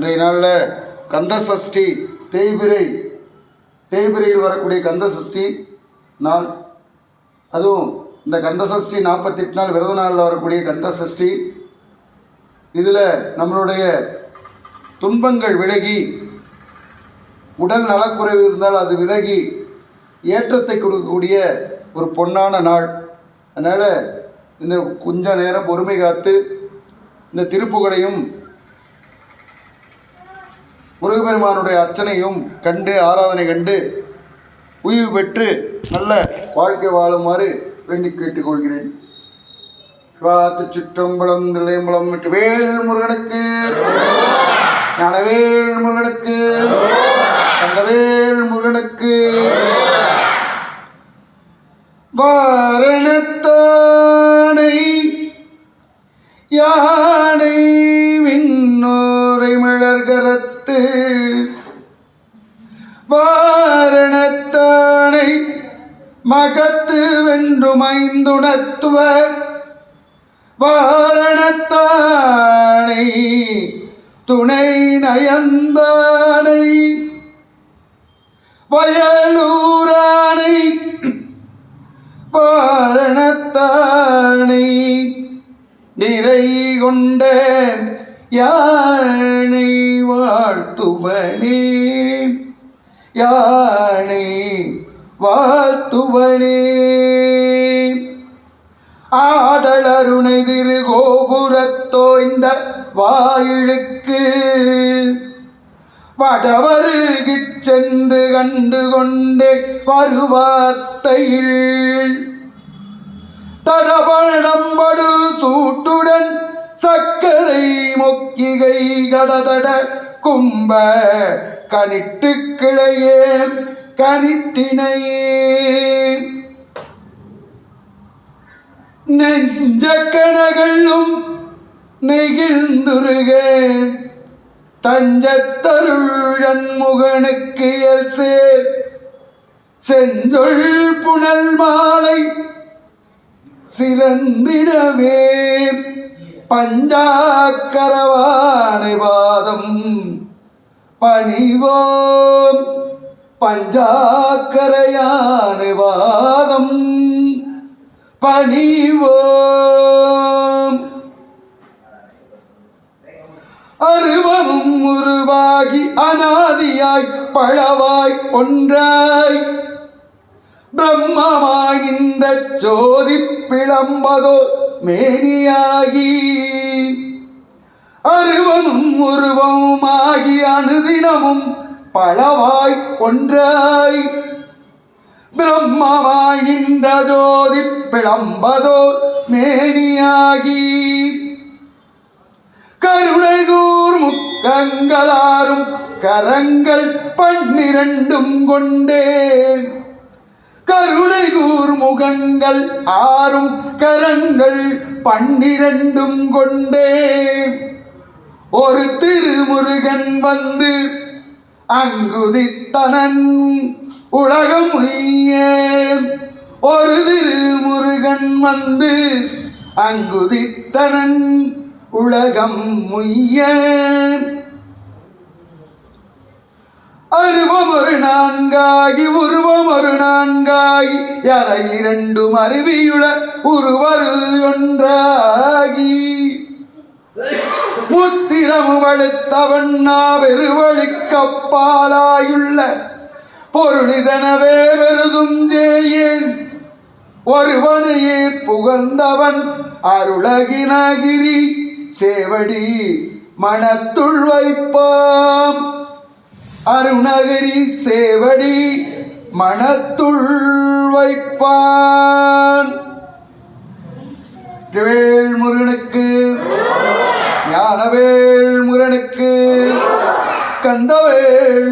இன்றைய நாளில் கந்த சஷ்டி தேய்பிரை தேய்பிரையில் வரக்கூடிய கந்த சஷ்டி நாள். அதுவும் இந்த கந்த சஷ்டி நாற்பத்தெட்டு நாள் விரத நாளில் வரக்கூடிய கந்த சஷ்டி. இதில் நம்மளுடைய துன்பங்கள் விலகி உடல் நலக்குறைவு இருந்தால் அது விலகி ஏற்றத்தை கொடுக்கக்கூடிய ஒரு பொன்னான நாள். அதனால் இந்த கொஞ்ச நேரம் பொறுமை காத்து இந்த திருப்புகளையும் முருகப்பெருமானுடைய அர்ச்சனையும் கண்டு ஆராதனை கண்டு உய்வு பெற்று நல்ல வாழ்க்கை வாழுமாறு வேண்டி கேட்டுக்கொள்கிறேன். சிவாத்து சிற்றம்பலம் நிலையம்பலம் வேல் முருகனுக்கு ஞானவேல் முருகனுக்கு தங்கவேல் முருகனுக்கு. வா மகத்து வென்றுமைந்துணத்துவ வாரணத்தானை துணை நயந்தானை. வயலூரானை வாரணத்தானை நிறை கொண்ட யானை வாழ்த்துவனே. யானை வாழ்த்துவனே ஆடலருணை திரு கோபுரத்தோய்ந்த வாயிழுக்கு வடவருகிச் சென்று கண்டு கொண்டே வருவார்த்தையில். தடபடம்படு சூட்டுடன் சக்கரை மொக்கிகை கடதட கும்ப கனிட்டு கிளையே கனிட்டினையே நெஞ்ச கணகளும் நெகிழ்ந்துருக தஞ்சத்தருள் முகனுக்கு இயல் சேர் செஞ்சொல் புனல் மாலை சிறந்திடவே. பஞ்சாக்கரவானை வாதம் பணிவோம். பஞ்சாக்கரையான வாதம் பணிவோம். அருவமும் உருவாகி அனாதியாய் பழவாய் ஒன்றாய். பிரம்மமாய் நின்ற ஜோதி பிளம்பதோ மேனியாகி. அருவமும் உருவமுமாகி அனுதினமும் பழவாய் ஒன்றாய். பிரம்மமாய் நின்ற ஜோதி பிளம்பதோ மேனியாகி. கருணைகூர் முக்கங்களாரும் கரங்கள் பன்னிரண்டும் கொண்டே. கருணைகூர் முகங்கள் ஆறும் கரங்கள் பன்னிரண்டும் கொண்டே. ஒரு திருமுருகன் வந்து அங்குதித்தனன் உலகம் உய்ய ஒரு திருமுருகன் வந்து அங்குதித்தனன் உலகம் முய்ய அருவம் ஒரு நான்காகி உருவம் ஒரு நான்காகி யாரை இரண்டும் அருவியுள உருவரு ஒன்றாகி. முத்திரமு வழுத்தவண்ணா பெருவழிக்கப்பாலாயுள்ள பொருளிதனவே வெறுதும் ஜேயேன். ஒருவனையே புகழ்ந்தவன் அருளகினகிரி. சேவடி மனத்துள் வைப்பாம். அருணகிரி சேவடி மனத்துள் வைப்பான். வேல் கணவேள் முரனுக்கு கந்தவேள்